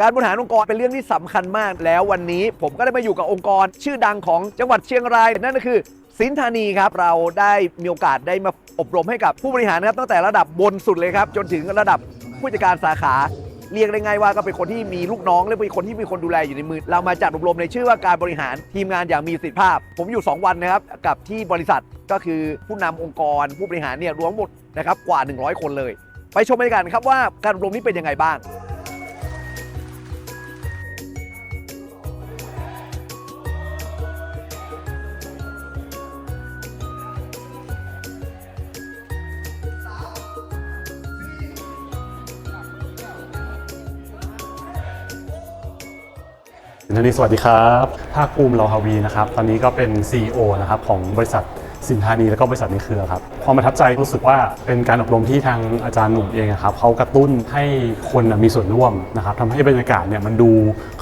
การบริหารองค์กรเป็นเรื่องที่สำคัญมาก แล้ววันนี้ผมก็ได้มาอยู่กับองค์กร ชื่อดังของจังหวัดเชียงรายนั่นก็คือสินธานีครับ เราได้มีโอกาสได้มาอบรมให้กับผู้บริหารนะครับตั้งแต่ระดับบนสุดเลยครับ จนถึงระดับผู้จัดการสาขาเรียกได้ง่ายว่าก็เป็นคนที่มีลูกน้องและเป็นคนที่มีคนดูแลอยู่ในมือ เรามาจัดอบรมในชื่อว่าการบริหารทีมงานอย่างมีประสิทธิภาพ ผมอยู่ 2 วันนะครับกับที่บริษัทก็คือผู้นำองค์กร ผู้บริหารเนี่ยรวมหมดนะครับกว่า 100 คนเลย ไปชมบรรยากาศครับว่าการอบรมนี้เป็นยังไงบ้าง นันนี้สวัสดีครับภาคภูมิเราฮาวีนะครับ ตอนนี้ก็เป็น CEO นะครับของบริษัท สินธานีแล้วก็บริษัทในเครือครับความประทับใจรู้สึกว่าเป็นการอบรมที่ทางอาจารย์หนุ่มเองครับเขากระตุ้นให้คนมีส่วนร่วมนะครับทำให้บรรยากาศเนี่ยมันดู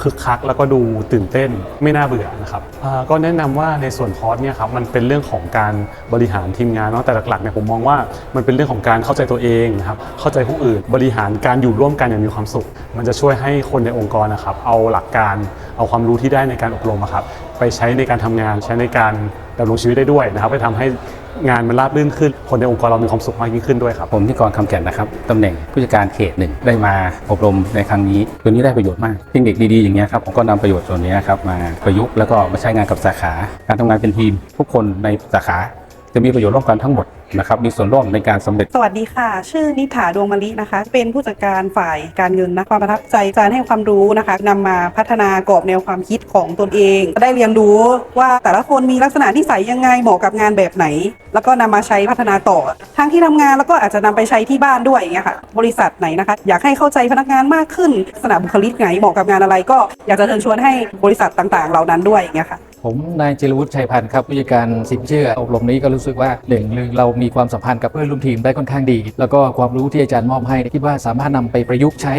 คึกคัก แล้วก็ดูตื่นเต้นไม่น่าเบื่อนะครับก็แนะนำว่าในส่วนคอร์สเนี่ยครับมันเป็นเรื่องของการบริหารทีมงานเนาะแต่หลักๆเนี่ยผมมองว่ามันเป็นเรื่องของการเข้าใจตัวเองนะครับเข้าใจผู้อื่นบริหารการอยู่ร่วมกันอย่างมีความสุข มันจะช่วยให้คนในองค์กรนะครับเอาหลักการเอาความรู้ที่ได้ในการอบรมครับ ไปใช้ในการทำงานใช้ในการดำรงชีวิตได้ด้วยนะครับไปทำให้งานมันราบรื่นขึ้น คนในองค์กรเรามีความสุขมากยิ่งขึ้นด้วยครับ ผมที่กรคำแก่นนะครับตำแหน่งผู้จัดการเขตหนึ่งได้มาอบรมในครั้งนี้ตัวนี้ได้ประโยชน์มากเทคนิคดีๆอย่างเงี้ยครับผมก็นำประโยชน์ส่วนนี้ครับมาประยุกต์แล้วก็มาใช้งานกับสาขา การทำงานเป็นทีมทุกคนในสาขา จะมีประโยชน์ร่วมกันทั้งหมดนะครับมีส่วนร่วมในการสำเร็จ สวัสดีค่ะ ชื่อนิถาดวงมะลินะคะ เป็นผู้จัดการฝ่ายการเงินนะความประทับใจการให้ความรู้นะคะนำมาพัฒนากรอบแนวความคิดของตนเอง ได้เรียนรู้ว่าแต่ละคนมีลักษณะนิสัยยังไงเหมาะกับงานแบบไหน แล้วก็นำมาใช้พัฒนาต่อ ทั้งที่ทำงานแล้วก็อาจจะนำไปใช้ที่บ้านด้วยอย่างเงี้ยค่ะ บริษัทไหนนะคะ อยากให้เข้าใจพนักงานมากขึ้นลักษณะบุคลิกไหนเหมาะกับงานอะไร ก็อยากจะเชิญชวนให้บริษัทต่างๆ เหล่านั้นด้วยอย่างเงี้ยค่ะ ผมนายจิรวุฒิชัยพันธ์ครับผู้จัดการสินเชื่ออบรมนี้ก็รู้สึกว่าหนึ่งเรามีความสัมพันธ์กับเพื่อนร่วมทีมได้ค่อนข้างดี แล้วก็ความรู้ที่อาจารย์มอบให้คิดว่าสามารถนำไปประยุกต์ใช้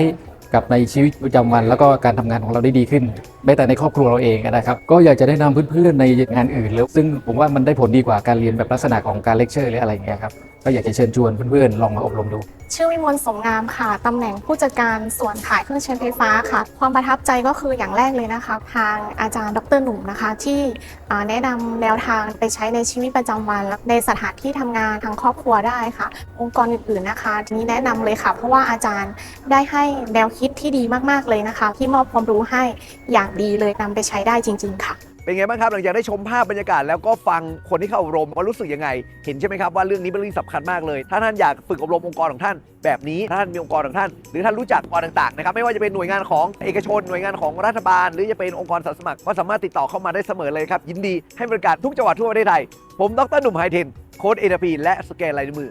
กับในชีวิตประจำวันแล้วก็การทำงานของเราได้ดีขึ้นแม้แต่ในครอบครัวเราเองนะครับ ก็อยากจะได้นำเพื่อนๆในงานอื่นแล้วซึ่งผมว่ามันได้ผลดีกว่าการเรียนแบบลักษณะของการเลคเชอร์หรืออะไรอย่างเงี้ยครับ ก็อยากจะเชิญชวนเพื่อนๆลองมาอบรมดู ชื่อวิมลสมงามค่ะ ตำแหน่งผู้จัดการส่วนขายเครื่องใช้ไฟฟ้าค่ะ ความประทับใจก็คืออย่างแรกเลยนะคะ ทางอาจารย์ดรหนุ่มนะคะ ที่แนะนำแนวทางไปใช้ในชีวิตประจำวันและในสถานที่ทำงานทางครอบครัวได้ค่ะ องค์กรอื่นๆนะคะทีนี้แนะนำเลยค่ะ เพราะว่าอาจารย์ได้ให้แนวคิดที่ดีมากๆเลยนะคะ ที่มอบความรู้ให้อย่างดีเลยนำไปใช้ได้จริง ๆ ค่ะ เป็นไงบ้างครับหลังจากได้ชมภาพบรรยากาศแล้วก็ฟังคนที่เข้าอบรมว่ารู้สึกยังไง เห็นใช่ไหมครับว่าเรื่องนี้เป็นเรื่องสำคัญมากเลย ถ้าท่านอยากฝึกอบรมองค์กรของท่าน แบบนี้ถ้าท่านมีองค์กรของท่าน หรือท่านรู้จักองค์กรต่างๆนะครับไม่ว่าจะเป็นหน่วยงานของเอกชน หน่วยงานของรัฐบาล หรือจะเป็นองค์กรสาสมัคร ก็สามารถติดต่อเข้ามาได้เสมอเลยครับยินดีให้บริการทุกจังหวัดทั่วประเทศไทยผมดรหนุ่มไฮเทนโค้ดเอทพีและสแกนลายนิ้วมือ